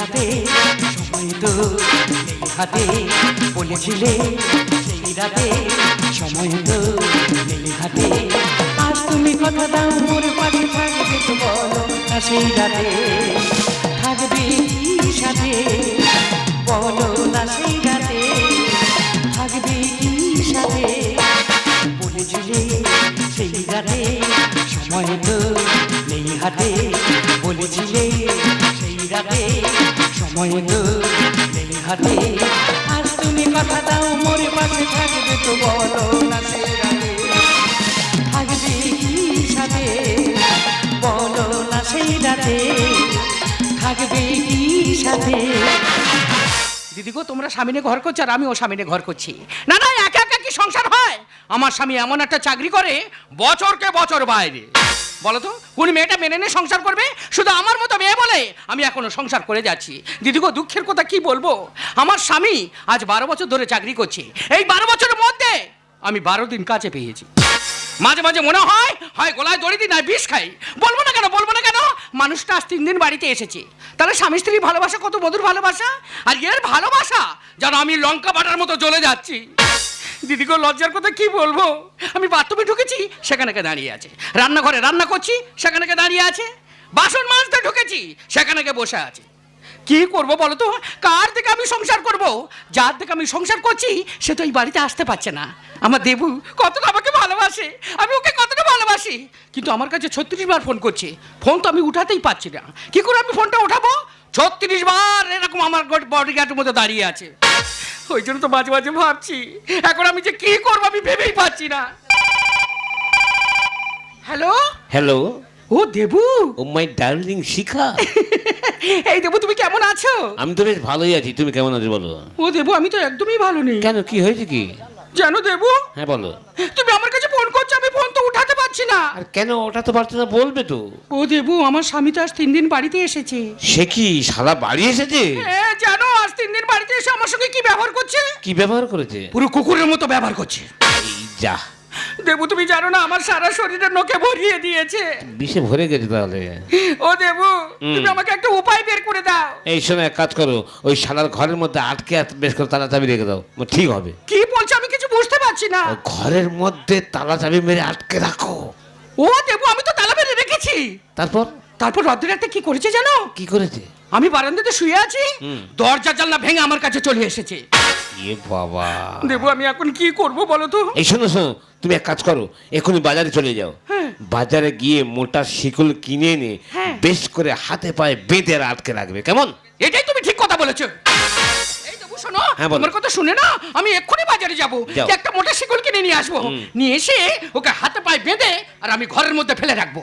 রাতে, সময় তো নেই হাতে বলেছিলে, সেই রাতে সময় তো নেই হাতে। আজ তুমি কথা দাও মোর পাশে থাকবে তো বলো না সেই রাতে। থাকবে সাথে? বলো না সেই রাতে। থাকবে কি সাথে? বলেছিলে সেই রাতে সময় তো নেই হাতে। নেই হাতে। আজ তুমি কথা দাও, মোর পাশে থাকবে তো বলো না সেই রাতে থাকবে কি সাথে? বলো না সেই রাতে থাকবে কি সাথে? দিদি গো, তোমরা স্বামীনে ঘর করছ আর আমি ও স্বামীনে ঘর করছি। না না, একা একা কি সংসার হয়? আমার স্বামী এমন একটা চাকরি করে, বছরকে বছর বাইরে। বলো তো, কোন মেয়েটা মেনে নিয়ে সংসার করবে? শুধু আমার মতো মেয়ে বলে আমি এখনও সংসার করে যাচ্ছি। দিদিগো, দুঃখের কথা কি বলব? আমার স্বামী আজ বারো বছর ধরে চাকরি করছে। এই বারো বছরের মধ্যে আমি বারো দিন কাছে পেয়েছি। মাঝে মাঝে মনে হয় হয় গলায় দড়ি দিই না বিষ খাই। বলব না কেন, বলব না কেন? মানুষটা আজ তিন দিন বাড়িতে এসেছে। তাহলে স্বামী স্ত্রী ভালোবাসা কত মধুর ভালোবাসা? আর এর ভালোবাসা যেন আমি লঙ্কা বাটার মতো জ্বলে যাচ্ছি। দিদিকে লজ্জার কথা কি বলব? আমি বাথরুমে ঢুকেছি, সেখানে কে দাঁড়িয়ে আছে। রান্নাঘরে রান্না করছি, সেখানে কে দাঁড়িয়ে আছে। বাসন মাজতে ঢুকেছি, সেখানে কে বসে আছে। কি করব বলো তো? কার থেকে আমি সংসার করব? যার থেকে আমি সংসার করছি, সে তো এই বাড়িতে আসতে পারছে না। আমার দেবু কতটা আমাকে ভালোবাসে, আমি ওকে কতটা ভালোবাসি। কিন্তু আমার কাছে ছত্রিশ বার ফোন করছে। ফোন তো আমি উঠাতেই পারছি না। কি করে আমি ফোনটা উঠাবো? ছত্রিশ বার এরকম আমার বডি গার্ডের মধ্যে দাঁড়িয়ে আছে। ওই জন্য তো মাঝে মাঝে ভাবছি এখন আমি যে কি করব আমি ভেবেই পাচ্ছি না। হ্যালো? হ্যালো? ও Debu. Oh my darling Shikha. এই দেবু তুমি কেমন আছো? আমি তো বেশ ভালোই আছি তুমি কেমন আছো বলো? ও দেবু আমি তো একদমই ভালো নেই। কেন কি হয়েছে কি? জানো দেবু? হ্যাঁ বলো। তুমি আমার কাছে ফোন করছ আমি ফোন পারছি না। আর কেন? ওটা তো পারছ না বলবে তো। ও দেবু আমার স্বামী তো আজ তিন দিন বাড়িতে এসেছে। সে কি শালা বাড়ি এসেছে? হ্যাঁ জানো আজ তিন দিন বাড়িতে এসে আমার সঙ্গে কি ব্যবহার করছে? কি ব্যবহার করেছে? পুরো কুকুরের মতো ব্যবহার করছে। এই যা। দেবু তুমি জানো না আমার সারা শরীরে নোকে ভরিয়ে দিয়েছে। বিষে ভরে গেছে তাহলে। ও দেবু তুমি আমাকে একটা উপায় বের করে দাও। এই সময় এক কাজ করো ওই শালার ঘরের মধ্যে আটকে আট- বেশ করে তালা চাবি রেখে দাও ঠিক হবে। কি বলছো আমি কিছু বুঝতে পারছি না। ঘরের মধ্যে তালা চাবি মেরে আটকে রাখো। ও দেবু আমি তো তালা মেরে রেখেছি। তারপর? তারপর রদ্রাতে কি করেছে জানো? কি করেছে? আমি বারান্দাতে শুয়ে আছি দরজা জানলা ভেঙে আমার কাছে চলে এসেছে। এ বাবা। দেবু আমি এখন কি করব বলো তো? এই শোনো শোনো তুমি এক কাজ করো এখনই বাজারে চলে যাও। হ্যাঁ। বাজারে গিয়ে মোটা শিকল কিনে এনে হ্যাঁ। বেশ করে হাতে পায়ে বেঁধে আটকে রাখবে কেমন? এটাই তুমি ঠিক কথা বলেছ। শোনো হ্যাঁ, তোমার কথা শুনে না আমি এক্ষুনি বাজারে যাব। একটা মোটা শিকল কিনে নিয়ে আসব। নিয়ে এসে ওকে হাতে পায়ে বেঁধে আর আমি ঘরের মধ্যে ফেলে রাখব।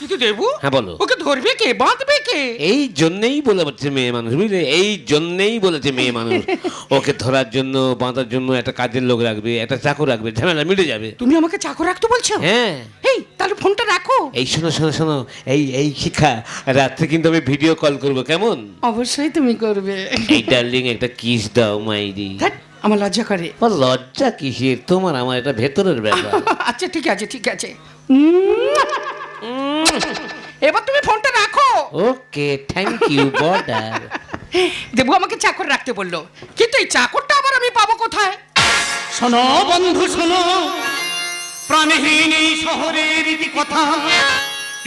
কিন্তু দেবু? হ্যাঁ, বলো। ওকে ধরবে কে? বাঁধবে কে? এই জন্যেই বলে বলছে মেয়ে মানুষ বুঝলে? এই জন্যেই বলেছে মেয়ে মানুষ। ওকে ধরার জন্য বাঁধার জন্য একটা কাজের লোক রাখবে একটা চাকর রাখবে ঝামেলা মিটে যাবে। তুমি আমাকে চাকর রাখতে বলছো? হ্যাঁ। এই তাহলে ফোনটা রাখো। এই শোনো শোনো শোনো এই এই শিক্ষা রাত্রে কিন্তু আমি ভিডিও কল করব কেমন? অবশ্যই তুমি করবে। এই ডার্লিং একটা কিস দাও মাইরি। ধ্যাৎ, আমার লজ্জা করে। ও লজ্জা কিসের? তোমার আমার এটা ভেতরের ব্যাপার। আচ্ছা ঠিক আছে ঠিক আছে। উম, এবার তুমি ফোনটা রাখো। Okay thank you border. Debu আমাকে চাকর রাখতে বলল কিন্তু এই চাকরটা আবার আমি পাবো কোথায়? শোনো বন্ধু শোনো। প্রাণহীন এই শহরের রীতি কথা।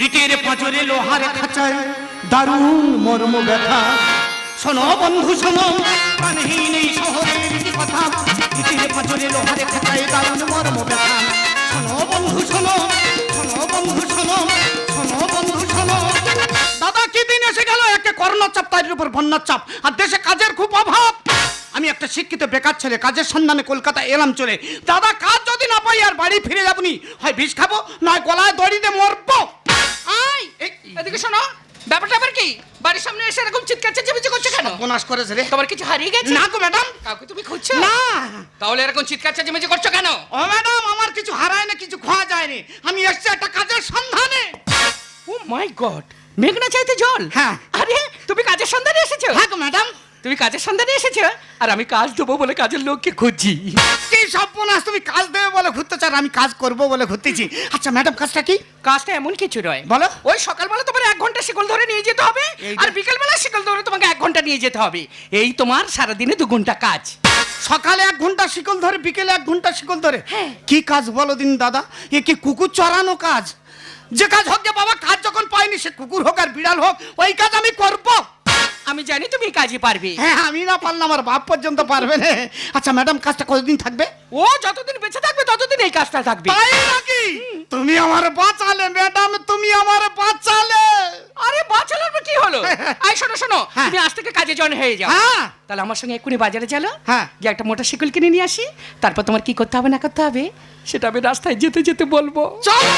ইটের পাঁচরে লোহার খাঁচায় দারুণ মর্ম ব্যথা। শোনো বন্ধু শোনো। প্রাণহীন এই শহরের রীতি কথা। ইটের পাঁচরে লোহার খাঁচায় দারুণ মর্ম ব্যথা। চাপ উপর বন্যার চাপ আর দেশে কাজের খুব অভাব। আমি একটা শিক্ষিত বেকার ছেলে কাজের সন্ধানে কলকাতা এলাম চলে। দাদা কাজ যদি না পাই আর বাড়ি ফিরে যাবনি হয় বিষ খাব নয় গলায় দড়িতে মরবো। এদিকে শোনো ব্যাপারটা আবার কি? বাড়ির সামনে এসে এরকম চিৎকার চেঁচামেচি করছ কেন? উপন্যাস করেছে রে। তোমার কিছু হারিয়ে গেছে? না গো ম্যাডাম। কাউকে তুমি খুঁজছো? না। তাহলে এরকম চিৎকার চেঁচামেচি করছ কেন? ও ম্যাডাম আমার কিছু হারায় না কিছু খোয়া যায়নি। আমি এসছি একটা কাজের সন্ধানে। ও মাই গড মেঘনা চাইতে জল? হ্যাঁ। আরে তুমি কাজের সন্ধানে এসেছ? হ্যাঁ ম্যাডাম। তুমি কাজের সন্ধানে এসেছ? আর আমি কাজ দেবো বলে কাজের লোককে খুঁজছি। কি সর্বনাশ তুমি কাজ দেবে বলে ঘুরতে চান আমি কাজ করব বলে ঘুরতেছি। আচ্ছা ম্যাডাম কাজটা কি? কাজটা এমন কিছু নয়। বলো। ওই সকালবেলা তোমার এক ঘণ্টা শিকল ধরে নিয়ে যেতে হবে আর বিকেলবেলা শিকল ধরে তোমাকে এক ঘণ্টা নিয়ে যেতে হবে। এই তোমার সারাদিনে দু ঘণ্টা কাজ। সকালে এক ঘণ্টা শিকল ধরে বিকেলে এক ঘণ্টা শিকল ধরে। হ্যাঁ। কি কাজ বলো দিন দাদা? এ কি কুকুর চড়ানো কাজ? যে কাজ হোক যে বাবা কাজ যখন পাইনি সে কুকুর হোক আর বিড়াল হোক ওই কাজ আমি করব। আমি জানি তুমি কাজে পারবে। হ্যাঁ আমি না পারলাম আমার বাপ পর্যন্ত পারবে না। আচ্ছা ম্যাডাম কাজটা কতদিন থাকবে? ও যতদিন বেঁচে থাকবে ততদিন এই কাজটা থাকবে। তাই নাকি? তুমি আমার বাঁচালে ম্যাডাম তুমি আমার বাঁচালে। আরে বাঁচালার কি হলো? আই শোনো শোনো হ্যাঁ। তুমি আজ থেকে কাজে জয়েন হয়ে যাও। হ্যাঁ। তাহলে আমার সঙ্গে এক্ষুনি বাজারে চলো। হ্যাঁ। গিয়ে একটা মোটর সাইকেল কিনে নিয়ে আসি। তারপর তোমার কি করতে হবে না করতে হবে সেটা আমি রাস্তায় যেতে যেতে বলব। চলো!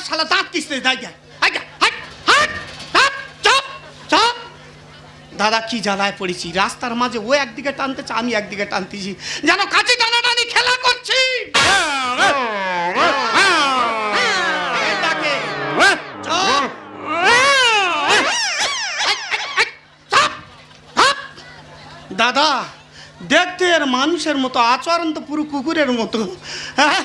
বস শালা, দাঁত কিসতে যাই যা দাদা, কি জ্বালায় পড়েছি? রাস্তার মাঝে ও একদিকে টানতেছে, আমি একদিকে টানতেছি। যেন কাছে টানাটানি খেলা করছি। দাদা, দেখতে এর মানুষের মতো, আচরণ তো পুরো কুকুরের মতো। হ্যাঁ?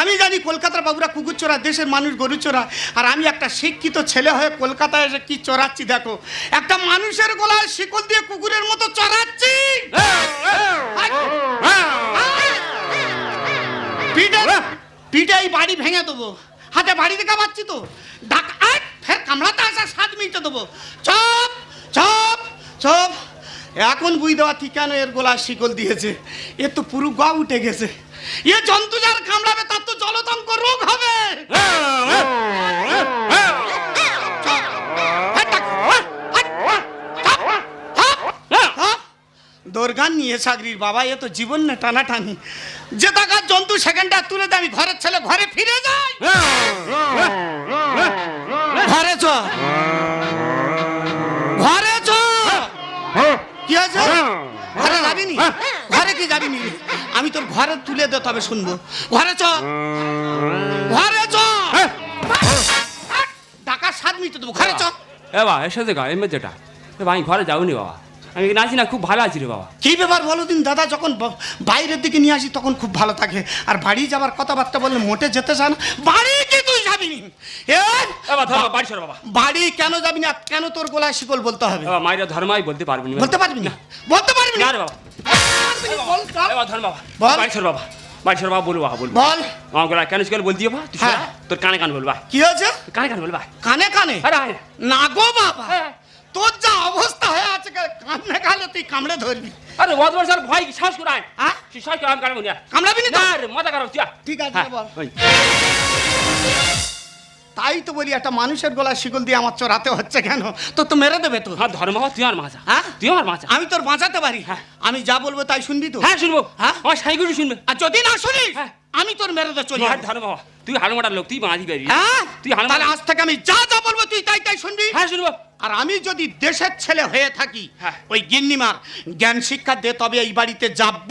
আমি জানি কলকাতার বাবুরা কুকুর চোরা, দেশের মানুষ, গরু চোরা, আর আমি একটা শিক্ষিত ছেলে হয়ে কলকাতায় এসে কি চড়াচ্ছি দেখো। একটা মানুষের গলায় শিকল দিয়ে কুকুরের মতো চড়াচ্ছি। পিঠে বাড়ি ভেঙে দেবো। হাতে বাড়ি দেখা পাচ্ছি তো। আট ফের কামড়াতে আসা সাত মিনিটে দেবো। Chop chop chop. এখন বুঝ দেওয়া ঠিক কেন এর গোলা শিকল দিয়েছে। এর তো পুরো গা উঠে গেছে। এ জন্তু যার কামড়াবে, তার তো জলতঙ্ক রোগ হবে। দোরগান নিয়ে চাকরির বাবা, এ তো জীবন না টানাটানি। যে টাকার জন্তু সেকেন্ডটা তুলে দে আমি ঘরের ছেলে ঘরে ফিরে যাই। ঘরে চ ঘরে চ কি আছে ঘরে যাবি নি কি যাবি নি। আমি তোর ঘরে তুলে দে তবে শুনব। ঘরে চ। ঘরে চ। টাকা সাত মিনিট দেবো। ঘরে চ। এ বাবা এর সাথে গা এমনি যেটা এ ভাই ঘরে যাওনি বাবা। আমি আছি না? খুব ভালো আছি রে বাবা। কি ব্যাপার বলো দিন দাদা যখন বাইরের দিকে নিয়ে আসি তখন খুব ভালো থাকে। আর বাড়ি যাবার কথাবার্তা বললে মোটে যেতে চান বাড়ি কি তুই যাবি নি? এ, বাড়ি সর বাবা। বাড়ি কেন যাবি না? কেন তোর গলায় শিকল বলতে হবে? বাবা মায়েরা ধর্মাই বলতে পারবি না। বলতে পারবি না? বলতে পারবি না? বাবা। বাবা ধর বাবা। বাড়ি সর বাবা। বাড়ি সর বাবা বলব বাবা বলব। বল। আমার কেন শিকার বলতি বাবা? তুই হ্যাঁ। তোর কানে কান বলবা। কি হয়েছে? কানে কান বলবা। কানে কানে? আরে না। না গো বাবা। হ্যাঁ। তোর যা অবস্থা হয়ে আছে কানে কানে তুই কামড়ে ধরবি। আরে আর ভয় কি? শ্বাস করে আয় হ্যাঁ? শ্বাস করে আমি কামড়াবি না। তো? না রে মাথা খারাপ তুই আয়। ঠিক আছে হ্যাঁ, বল। তাই তো বলি একটা মানুষের গলায় শিকল দিয়ে আমার চড়াতে হচ্ছে কেন? তো তো মেরে দেবে তো। হ্যাঁ ধর্ম তুই আর মাছা হ্যাঁ? তুই আমার মাছা আমি তোর বাঁচাতে পারি? হ্যাঁ। আমি যা বলব তাই শুনবি তো? হ্যাঁ শুনব। হ্যাঁ? আমার সাইগুলো শুনবে। আর যদি না শুনি হ্যাঁ। আমি তোর মেরে দে চলি আর ধর্ম তুই হালমাটার লোক তুই বাঁধি পারবি হ্যাঁ? তুই হালমাটা তাহলে আজ থেকে আমি যা যা বলব তুই তাই তাই শুনবি? হ্যাঁ শুনব। আর আমি যদি দেশের ছেলে হয়ে থাকি হ্যাঁ। ওই গিন্নিমার জ্ঞান শিক্ষা দে তবে এই বাড়িতে যাব।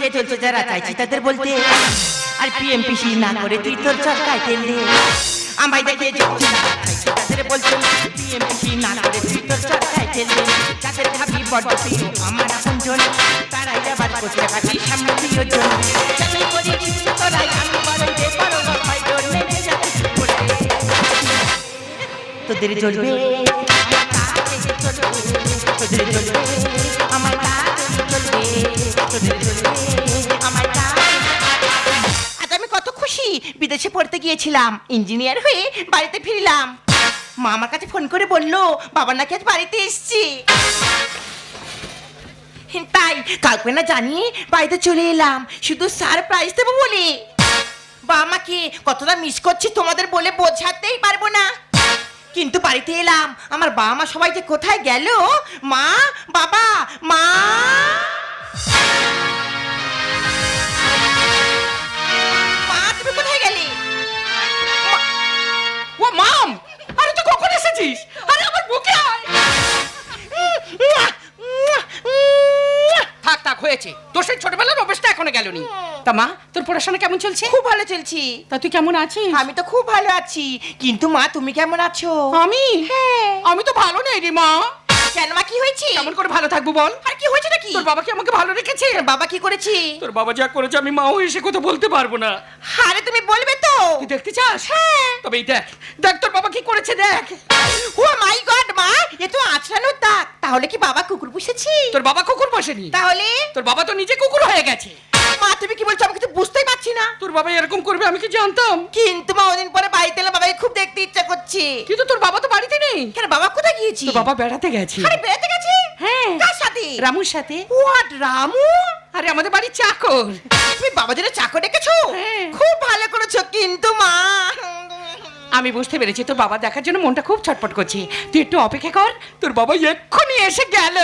দেখে চলছে, যারা চাইছি তাদের বলতে, আর পিএমপিসি না করে তুই তোর চরকায় তেল আমায় দেখে চলছে তাদের বলতে পিএমপিসি না করে তুই তোর চরকায় তেল দে। যাদের ভাবি বড্ড প্রিয়, আমার আপনজন তারাই আবার করতে পারি সামনে প্রিয়জন যাদের করি, তোরাই আমি বড় তোর নেমে যাচ্ছি পড়ে তোদের জ্বলবে তোদের জ্বলবে। বিদেশে পড়তে গিয়েছিলাম। ইঞ্জিনিয়ার হয়ে বাড়িতে ফিরলাম। মা আমার কাছে ফোন করে বলল, বাবা নাকি আজ বাড়িতে এসছি? তাই। কালকে না জানিয়ে বাড়িতে চলে এলাম। শুধু সারপ্রাইজ দেবো বলে। বাবা মাকে কতটা মিস করছি তোমাদের বলে বোঝাতেই পারব না। কিন্তু বাড়িতে এলাম। আমার বাবা মা সবাই যে কোথায় গেল? মা, বাবা, মা! ও মাম! আরে তুই কখন এসেছিস? আরে আমার বুকে আয়! থাক থাক হয়েছে। তোর সেই ছোটবেলার অভ্যেসটা এখনও গেল নি তা মা তোর পড়াশোনা কেমন চলছে? খুব ভালো চলছি। তা তুই কেমন আছিস? আমি তো খুব ভালো আছি। কিন্তু মা তুমি কেমন আছো? আমি? হ্যাঁ। আমি তো ভালো নেই রে মা। কেন? মা কি হয়েছে? কেমন করে ভালো থাকব বল? আর কি হয়েছে নাকি তোর বাবা কি আমাকে ভালো রেখেছে? বাবা কি করেছি? তোর বাবা যা করেছে আমি মাও এসে কথা বলতে পারব না। আরে তুমি বলবে তো। তুই দেখতে চাস? হ্যাঁ। তবে এই দেখ দেখ তোর বাবা কি করেছে দেখ। ও মাই গড মা এ তো আছড়ানোর দাগ। তাহলে কি বাবা কুকুর পুষেছি? তোর বাবা কুকুর বসেনি তাহলে? তোর বাবা তো নিজে কুকুর হয়ে গেছে। মা তুমি কি বলছো? আমি কিছু বুঝতেই পারছি না। তোর বাবা এরকম করবে আমি কি জানতাম? কিন্তু মা ওদিন পরে বাড়িতে এলে বাবাকে খুব দেখতে ইচ্ছা করছে। কিন্তু তোর বাবা তো বাড়িতে নেই। কেন বাবা কোথায় গিয়েছি? তোর বাবা বেড়াতে গেছে। আরে বেড়াতে গেছে? হ্যাঁ। কার সাথে? রামুর সাথে। হোয়াট রামু? আরে আমাদের বাড়ির চাকর। তুমি বাবা জন্য চাকর ডেকেছো? হ্যাঁ। খুব ভালো করেছ কিন্তু মা। আমি বুঝতে পেরেছি তোর বাবা দেখার জন্য মনটা খুব ছটপট করছে। তুই একটু অপেক্ষা কর তোর বাবা এক্ষুনি এসে গেল।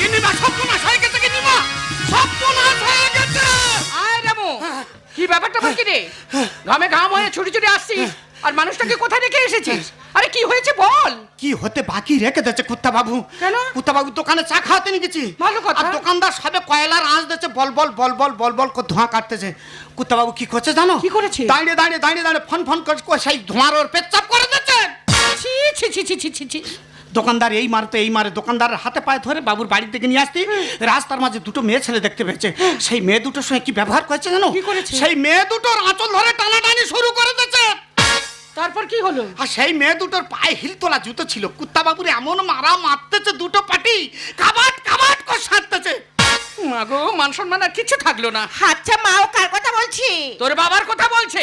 গিন্নিমা সর্বনাশ হয়ে গেছে গিন্নিমা সর্বনাশ হয়ে গেছে। আয় রামু কি ব্যাপারটা বলছি রে? ঘামে ঘাম হয়ে ছুটি ছুটি আসছিস আর মানুষটাকে কোথায় রেখে এসেছিস? আরে কি হয়েছে বল? কি হতে বাকি রেখে দিয়েছে কুত্তা বাবু কেন? কুত্তা বাবু দোকানে চা খাওয়াতে নিয়ে গেছি। ভালো কথা। আর দোকানদার সবে কয়লার আঁচ দিচ্ছে বল বল বল বল বল বল করে ধোঁয়া কাটতেছে। কুত্তা বাবু কি করছে জানো? কি করেছে? দাঁড়িয়ে দাঁড়িয়ে দাঁড়িয়ে দাঁড়িয়ে ফন ফন করে করে সেই ধোঁয়ার ওর পেচ্ছাপ করে দিচ্ছে। ছি ছি ছি ছি ছি ছি ছি। দোকানদার এই মারতে এই মারে। দোকানদারের হাতে পায়ে ধরে বাবুর বাড়ি থেকে নিয়ে আসতি। রাস্তার মাঝে দুটো মেয়ে ছেলে দেখতে পেয়েছে। সেই মেয়ে দুটোর সঙ্গে কি ব্যবহার করেছে জানো? কি করেছে? সেই মেয়ে দুটোর আঁচল ধরে টানাটানি শুরু করে দিচ্ছে তারপর কি হলো? আর সেই মেয়ে দুটোর পায়ে হিল তোলা জুতো ছিল। কুত্তা বাবুর এমন মারা মারতেছে দুটো পাটি। কাবাট কাবাট করে সারতেছে। মাগো মান সম্মান আর কিছু থাকল না। আচ্ছা মা ও কার কথা বলছি? তোর বাবার কথা বলছে।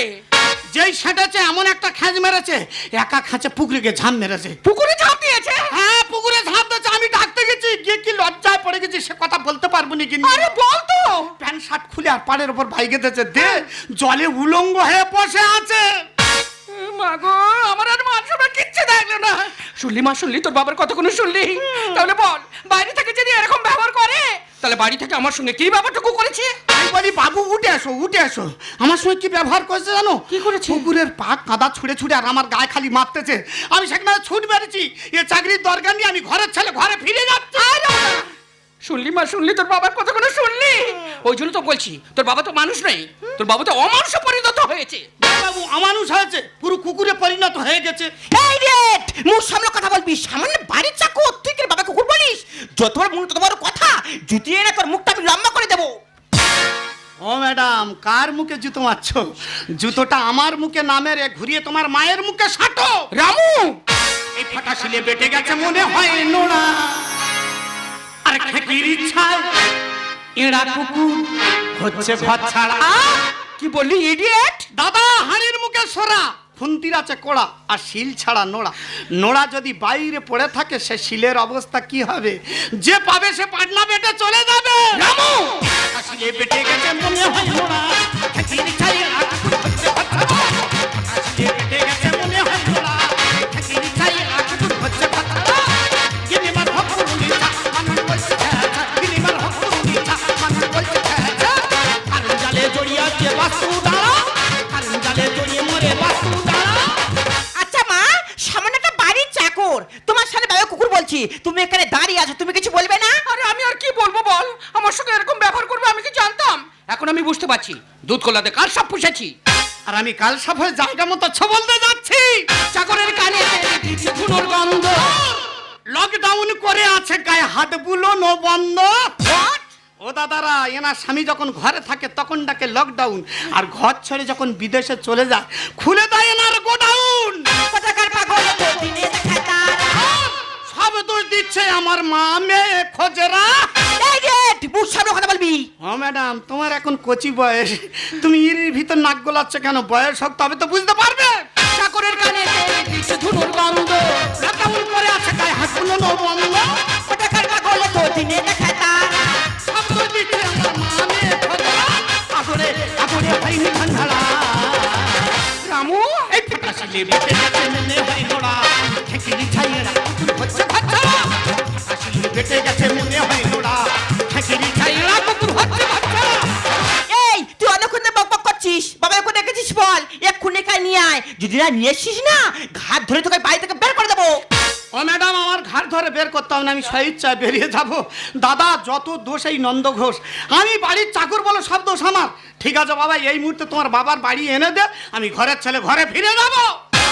যেই সেটেছে এমন একটা খাঁজ মেরেছে একা খাঁচে পুকুরে গিয়ে ঝাম মেরেছে। পুকুরে ঝাঁপ দিয়েছে? হ্যাঁ পুকুরে ঝাঁপ দিয়েছে আমি ডাকতে গেছি গিয়ে কি লজ্জায় পড়ে গেছি সে কথা বলতে পারব না কিন্তু। আরে বল তো। প্যান্ট শার্ট খুলে আর পাড়ের ওপর ভাই গেতেছে দে জলে উলঙ্গ হয়ে বসে আছে। মাগো আমার আর মান সম্মান কিচ্ছু থাকল না। শুনলি মা শুনলি তোর বাবার কথা কোনো শুনলি তাহলে বল বাইরে থেকে যদি এরকম ব্যবহার করে তাহলে বাড়ি থেকে আমার সঙ্গে কি ব্যাপারটুকু করেছে? আমি বলি বাবু উঠে এসো উঠে এসো আমার সঙ্গে কি ব্যবহার করেছে জানো? কি করেছে? পুকুরের পাক কাদা ছুঁড়ে ছুঁড়ে আর আমার গায়ে খালি মারতেছে। আমি সেখানে ছুট মেরেছি এ চাকরির দরকার নেই আমি ঘরের ছেলে ঘরে ফিরে যাচ্ছি। শুনলি মা শুনলি? তোর বাবার কথা কোনো শুনলি ওই জন্য তো বলছি তোর বাবা তো মানুষ নেই তোর বাবা তো অমানুষ পরিণত হয়েছে। বাবু অমানুষ হয়েছে পুরো কুকুরে পরিণত হয়ে গেছে। এই রেট মুখ সামনে কথা বলবি সামান্য বাড়ির চাকর তুই কি বাবা কুকুর বলিস। যতবার মুখ বড় কথা জুতিয়ে না তোর মুখটা আমি লম্বা করে দেবো। ও ম্যাডাম কার মুখে জুতো মারছো? জুতোটা আমার মুখে না মেরে ঘুরিয়ে তোমার মায়ের মুখে সাটো। রামু! এই ফাটা শিলে বেটে গেছে মনে হয় নোড়া আর খেকির ইচ্ছায় এড়া কুকুর হচ্ছে ছাড়া। কি বললি ইডিয়েট দাদা হাড়ির মুখে সরা। খুন্তির আছে কোড়া আর শিল ছাড়া নোড়া। নোড়া যদি বাইরে পড়ে থাকে সে শিলের অবস্থা কি হবে? যে পাবে সে পাটনা বেটে চলে যাবে। বেটে গেছে মনে হয় নোড়া। তুমি এখানে দাঁড়িয়ে আছো তুমি কিছু বলবে না? আরে আমি আর কি বলব বল? আমার সঙ্গে এরকম ব্যবহার করবে আমি কি জানতাম? এখন আমি বুঝতে পারছি দুধ কলাতে কার সব পুষেছি? আর আমি কাল সাফে জায়গা মতো ছবলতে যাচ্ছি। চাকরের কানে ধুনোর গন্ধ। লকডাউন করে আছে গায়ে হাত বুলোনো বন্ধ। ও দাদারা এনার স্বামী যখন ঘরে থাকে তখন ডাকে লকডাউন আর ঘর ছেড়ে যখন বিদেশে চলে যায় খুলে দেয় এনার গোডাউন। কোথাকার পাগল? দিনে দেখায় তারা সব দোষ দিচ্ছে আমার মা মেয়ে খোঁজেরা? মুখ সামনে কথা বলবি। ও ম্যাডাম তোমার এখন কচি বয়স। তুমি ইরির ভিতর নাক গোলাচ্ছ কেন? বয়স হোক তবে তো বুঝতে পারবে। চাকরের কানে দিচ্ছি গন্ধ? করে আছে তো দিনে তারা? সব আমার মা মেয়ে খোঁজেরা। রামু এই হয় খাই নিয়ে এসছিস না ঘাট ধরে তোকে বাড়ি থেকে বের করে দেবো। ও ম্যাডাম আমার ঘাট ধরে বের করতাম না আমি স্বেচ্ছায় বেরিয়ে যাব। দাদা যত দোষ এই নন্দ ঘোষ আমি বাড়ির চাকর বলো সব দোষ আমার। ঠিক আছে বাবা এই মুহূর্তে তোমার বাবার বাড়ি এনে দে আমি ঘরের ছেলে ঘরে ফিরে যাব।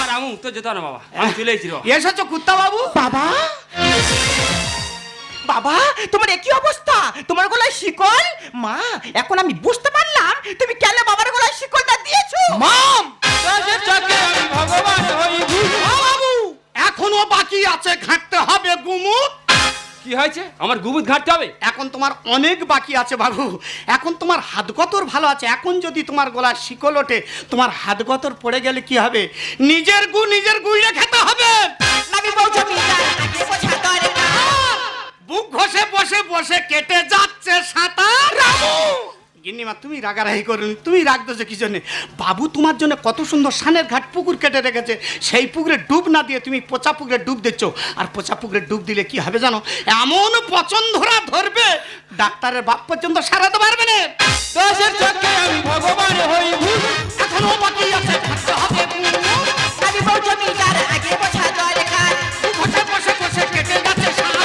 আর আমু তো যেত না বাবা আমি চলে এসেছি রে বাবা। এসেছ কুত্তা বাবু? বাবা বাবা তোমার একই অবস্থা তোমার গলায় শিকল? মা এখন আমি বুঝতে পারলাম তুমি কেন বাবার গলায় শিকলটা দিয়েছ? মাম দেশের চক্রে আমি ভগবান হই ভূত। বাবু এখনও বাকি আছে ঘাঁটতে হবে গুমুট কি হয়েছে? আমার গুবুত ঘাটতে হবে? এখন তোমার অনেক বাকি আছে বাবু। এখন তোমার হাতগতর ভালো আছে। এখন যদি তোমার গলার শিকল ওঠে তোমার হাতগতর পড়ে গেলে কি হবে? নিজের গু নিজের গুইয়ে খেতে হবে। বুক ঘষে বসে বসে কেটে যাচ্ছে সাঁতার। গিন্নিমা তুমি রাগারাগি করুন তুমি রাগ রাখতেছো কি জন্যে? বাবু তোমার জন্য কত সুন্দর সানের ঘাট পুকুর কেটে রেখেছে সেই পুকুরে ডুব না দিয়ে তুমি পচা পুকুরে ডুব দিচ্ছ। আর পচা পুকুরে ডুব দিলে কি হবে জানো? এমন পচন ধরা ধরবে ডাক্তারের বাপ পর্যন্ত সারাতে পারবে না। দেশের চক্রে আমি ভগবান হই ভূত। এখনও বাকি আছে থাকতে হবে গুমুট। আমি বলছি আগে বোঝা দরকার বসে বসে বসে কেটে যাচ্ছে সারা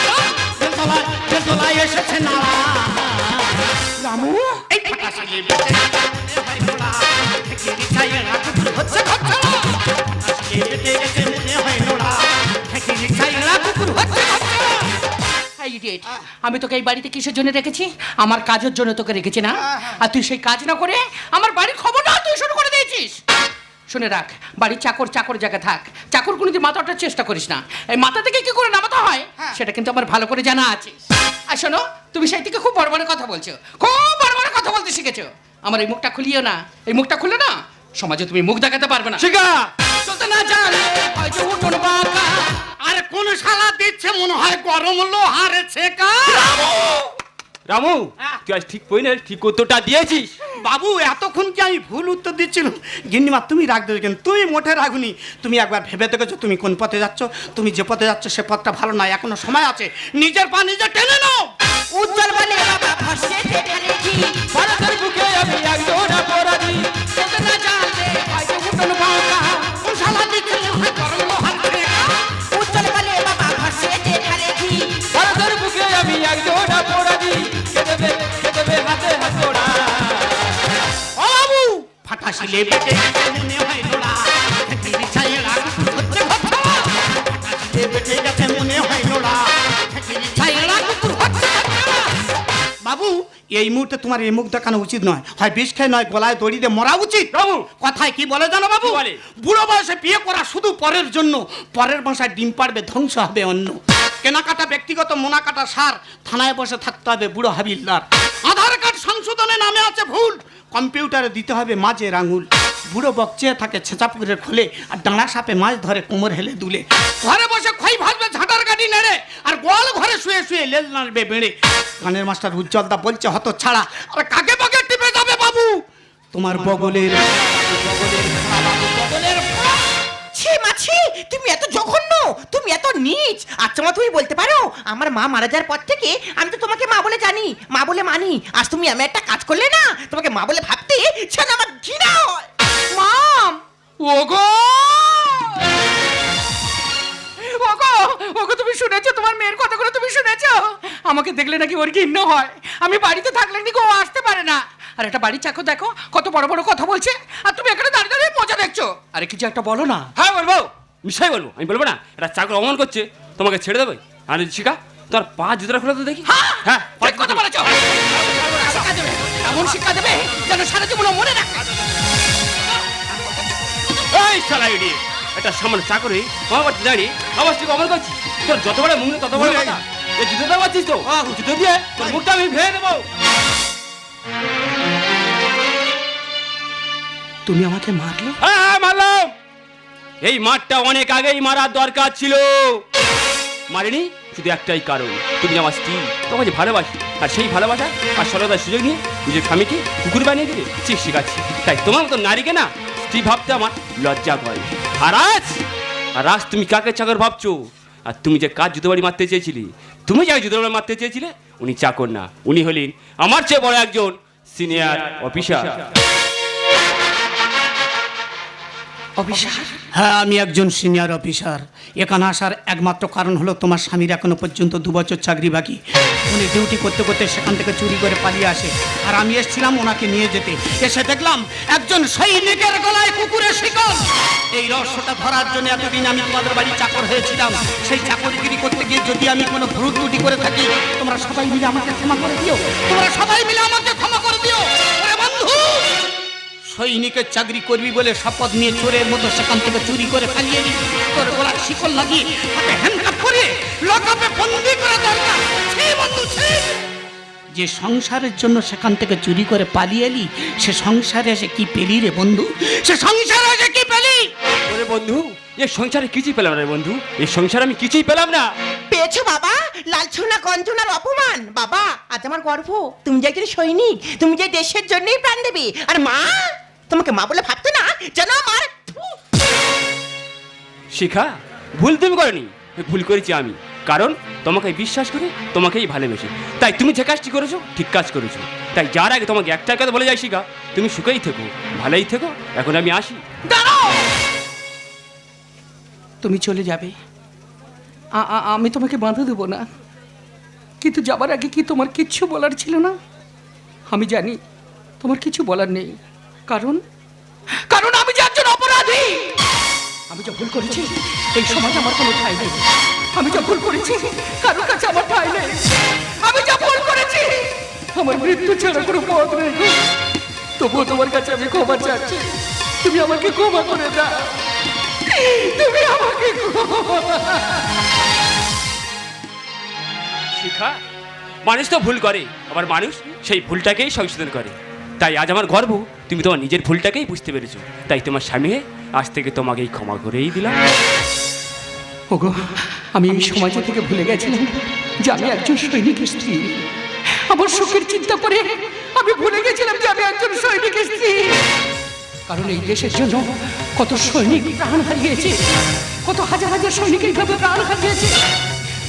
বেলতলায় বেলতলায় এসেছে নাড়া রামু এই বেঁচে গেছে হয় ঠেকিয়ে ছাইয়ে রাখুন হচ্ছে ঘটনা। ফাটা বেঁচে গেছে মনে হয় নোড়া। ঠেকিয়ে ছাইয়ে রাখুন হচ্ছে ঘটনা। আমি তোকে এই বাড়িতে কিসের জন্য রেখেছি? আমার কাজের জন্য তোকে রেখেছি না? আর তুই সেই কাজ না করে আমার বাড়ির খবর না তুই শুরু করে দিয়েছিস। শুনে রাখ বাড়ির চাকর চাকর জায়গা থাক। চাকর কোনোদিন মাথা ওঠার চেষ্টা করিস না। এই মাথা থেকে কি করে নামাতে হয়। সেটা কিন্তু আমার ভালো করে জানা আছে। আর শোনো তুমি সেই থেকে খুব বড় বড় কথা বলছো। খুব কথা বলতে শিখেছো? আমার এই মুখটা খুলিও না। এই মুখটা খুলে না সমাজে তুমি মুখ দেখাতে পারবে না। শিখা! চলতে না জানলে হয়তো উঠোন বাঁকা। আরে কোন শালা দিচ্ছে মনে হয় গরম লোহারে ছেকা। রামু! রামু তুই আজ ঠিক পই না ঠিক উত্তরটা দিয়েছিস। বাবু, এতক্ষণ কি আমি ভুল উত্তর দিচ্ছিলাম। গিন্নিমা, তুমি রাগ কেন? তুমি মোটে রাগুনি। তুমি একবার ভেবে দেখেছ তুমি কোন পথে যাচ্ছ? তুমি যে পথে যাচ্ছ সে পথটা ভালো নয়, এখনও সময় আছে। নিজের পা নিজে টেনে নাও! উজ্জ্বল বলে, বাবা বাবু এই মুহূর্তে তোমার এই মুখ দেখানো উচিত নয়। হয় বিষ খেয়ে নয় গলায় দড়ি দিয়ে মরা উচিত? বাবু! কথায় কি বলে জানো বাবু? বলে? বুড়ো বয়সে বিয়ে করা শুধু পরের জন্য। পরের বাসায় ডিম পাড়বে ধ্বংস হবে অন্য। কেনাকাটা ব্যক্তিগত মোনাকাটা সার থানায় বসে থাকতে হবে বুড়ো হাবিলদার। আধার কার্ড সংশোধনে নামে আছে ভুল। কম্পিউটারে দিতে হবে মাঝের আঙুল বুড়ো বক চেয়ে থাকে ছেঁচা পুকুরের খোলে আর ডাঁড়া সাপে মাছ ধরে কোমর হেলে দুলে। ঘরে বসে খই ভাজবে, ঝাঁটার গাড়ি নেড়ে আর গোয়াল ঘরে শুয়ে শুয়ে লেল নাড়বে বেড়ে। গানের মাস্টার উজ্জ্বলদা বলছে, হত ছাড়া, আর কাকে বকে টিপে যাবে বাবু? তোমার বগলের বগলের বগলের ছি মাছি তুমি এত জঘন্য তুমি এত নিচ। আচ্ছা মা তুমি বলতে পারো আমার মা মারা যাওয়ার পর থেকে আমি তো তোমাকে মা বলে জানি মা বলে মানি। আজ তুমি আমি একটা কাজ করলে না তোমাকে মা বলে ভাবতে সেটা আমার ঘৃণা হয়। মাম! ওগো! ওগো ওগো তুমি শুনেছো? তোমার মেয়ের কথাগুলো তুমি শুনেছো? আমাকে দেখলে নাকি ওর ঘৃণ্য হয়। আমি বাড়িতে থাকলে নাকি ও আসতে পারে না। আর একটা বাড়ির চাকর দেখো কত বড় বড় কথা বলছে আর তুমি এখানে দাঁড়িয়ে দাঁড়িয়ে মজা দেখছ। আরে কিছু একটা বলো না। হ্যাঁ বলব। নিশ্চয়ই বলব আমি বলব না এটা চাকর অমন করছে তোমাকে ছেড়ে দেবে? আর শিখা তোর পা জুতোটা খুলে তো দেখি। হ্যাঁ ঠিক কথা বলেছ। এমন শিক্ষা দেবে যেন সারা জীবন মনে রাখে। এই শালা ইডি এটা সামনে চাকরি আমার বাড়িতে দাঁড়িয়ে আবার তুই অমন করছিস তোর যত বড় মুখ তত বড় কথা। এই জুতো দেওয়া পাচ্ছিস তো? জুতো দিয়ে? তোর মুখটা আমি ভেঙে দেবো। তুমি আমাকে মারলে? হ্যাঁ হ্যাঁ মারলাম। এই মাঠটা অনেক আগেই মারার দরকার ছিল। মারিনি শুধু একটাই কারণ। তুমি আমার স্ত্রী তোমাকে ভালোবাসি আর সেই ভালোবাসা আর সরদার সুযোগ নিয়ে নিজের স্বামীকে কুকুর বানিয়ে দিলে ঠিক শিখাচ্ছি তাই তোমার মতো নারীকে না স্ত্রী ভাবতে আমার লজ্জা করে আর আজ আর আজ তুমি কাকে চাকর ভাবছ? আর তুমি যে কাজ জুতো বাড়ি মারতে চেয়েছিলে? তুমি যাকে জুতো বাড়ি মারতে চেয়েছিলে? উনি চাকর না। উনি হলেন আমার চেয়ে বড় একজন সিনিয়র অফিসার অফিসার? হ্যাঁ আমি একজন সিনিয়র অফিসার। এখানে আসার একমাত্র কারণ হলো তোমার স্বামীর এখনও পর্যন্ত দু বছর চাকরি বাকি। উনি ডিউটি করতে করতে সেখান থেকে চুরি করে পালিয়ে আসে। আর আমি এসেছিলাম ওনাকে নিয়ে যেতে। এসে দেখলাম একজন সৈনিকের গলায় কুকুরের শিকল। এই রহস্যটা ধরার জন্য এতদিন আমি তোমাদের বাড়ি চাকর হয়েছিলাম। সেই চাকরিগিরি করতে গিয়ে যদি আমি কোনো ভুল ত্রুটি করে থাকি, তোমরা সবাই মিলে আমাকে ক্ষমা করে দিও। তোমরা সবাই মিলে আমাকে ক্ষমা করে দিও। সৈনিকের চাকরি করবি বলে শপথ নিয়ে চোরের মতো সেখান থেকে চুরি করে পালিয়ে এলি। তোর গলার শিকল লাগিয়ে হাতে হ্যান্ডকাপ করে লকআপে বন্দি করা দরকার। ছি বন্ধু ছি। যে সংসারের জন্য সেখান থেকে চুরি করে পালিয়ে এলি সে সংসারে এসে কি পেলি রে বন্ধু? সে সংসারে এসে কি পেলি? ওরে বন্ধু এ সংসারে কিছুই পেলাম না রে বন্ধু। এই সংসারে আমি কিছুই পেলাম না। পেয়েছ বাবা লালছুনা গঞ্জনার অপমান। বাবা আজ আমার গর্ব তুমি যে একজন সৈনিক তুমি যে দেশের জন্যই প্রাণ দেবে। আর মা তোমাকে মা বলে ভাবতে না যেন আমার শিখা ভুল তুমি করনি। ভুল করেছি আমি। কারণ তোমাকে বিশ্বাস করে তোমাকেই ভালোবেসে। তাই তুমি যে কাজটি করেছ ঠিক কাজ করেছ। তাই যার আগে তোমাকে একটা কথা বলে যাই শিখা তুমি সুখেই থেকো ভালোই থেকো। এখন আমি আসি। তুমি চলে যাবে। আ- আ- আমি তোমাকে বাঁধা দেবো না। কিন্তু যাবার আগে কি তোমার কিচ্ছু বলার ছিল না? আমি জানি তোমার কিছু বলার নেই। কারণ? কারণ আমি যে একজন অপরাধী! আমি যা ভুল করেছি এই সমাজ আমার কোনো ঠাই নেই। আমি যা ভুল করেছি কারোর কাছে আমার ঠাই নেই। আমি যা ভুল করেছি আমার মৃত্যু ছাড়া কোনো পথ নেই। তবুও তোমার কাছে আমি ক্ষমা চাচ্ছি। তুমি আমাকে ক্ষমা করে দাও। তুমি আমাকে ক্ষমা শিখা মানুষ তো ভুল করে। আবার মানুষ সেই ভুলটাকেই সংশোধন করে। তাই আজ আমার গর্ব। তুমি তোমার নিজের ভুলটাকেই বুঝতে পেরেছ। তাই তোমার স্বামী আজ থেকে তোমাকেই ক্ষমা করেই দিলাম। ওগো, আমি এই সমাজ থেকে ভুলে গেছিলাম যে আমি একজন সৈনিকের স্ত্রী। আমার সুখের চিন্তা করে আমি ভুলে গেছিলাম যে আমি একজন সৈনিকের স্ত্রী। কারণ এই দেশের জন্য কত সৈনিক প্রাণ হারিয়েছে, কত হাজার হাজার সৈনিক এইভাবে প্রাণ হারিয়েছে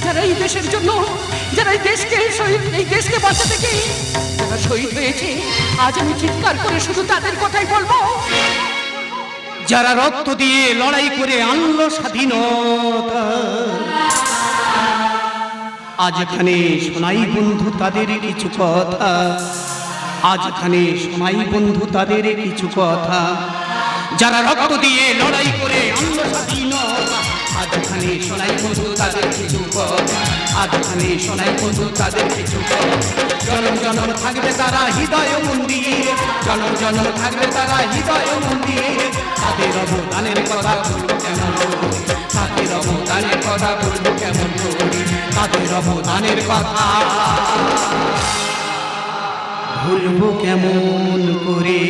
যারা এই দেশের জন্য, যারা এই দেশকে এই দেশকে বাঁচাতে গিয়ে যারা শহীদ হয়েছে, আজ আমি চিৎকার করে শুধু তাদের কথাই বলব। যারা রক্ত দিয়ে লড়াই করে আনলো স্বাধীনতা, আজ এখানে শোনাই বন্ধু তাদের কিছু কথা, আজ এখানে শোনাই বন্ধু তাদের কিছু কথা। যারা রক্ত দিয়ে লড়াই করে আনলো স্বাধীনতা আজ শোনাই বন্ধু, তাদের কিছু আজ শোনাই বন্ধু, তাদের কিছু জনম জনম থাকবে তারা হৃদয় মন্দির। জনম জনম থাকবে তারা হৃদয় মন্দির। তাদের অবদানের কথা বলব কেমন? তাদের অবদানের কথা বলব কেমন তাদের অবদানের কথা ভুলবো কেমন করে?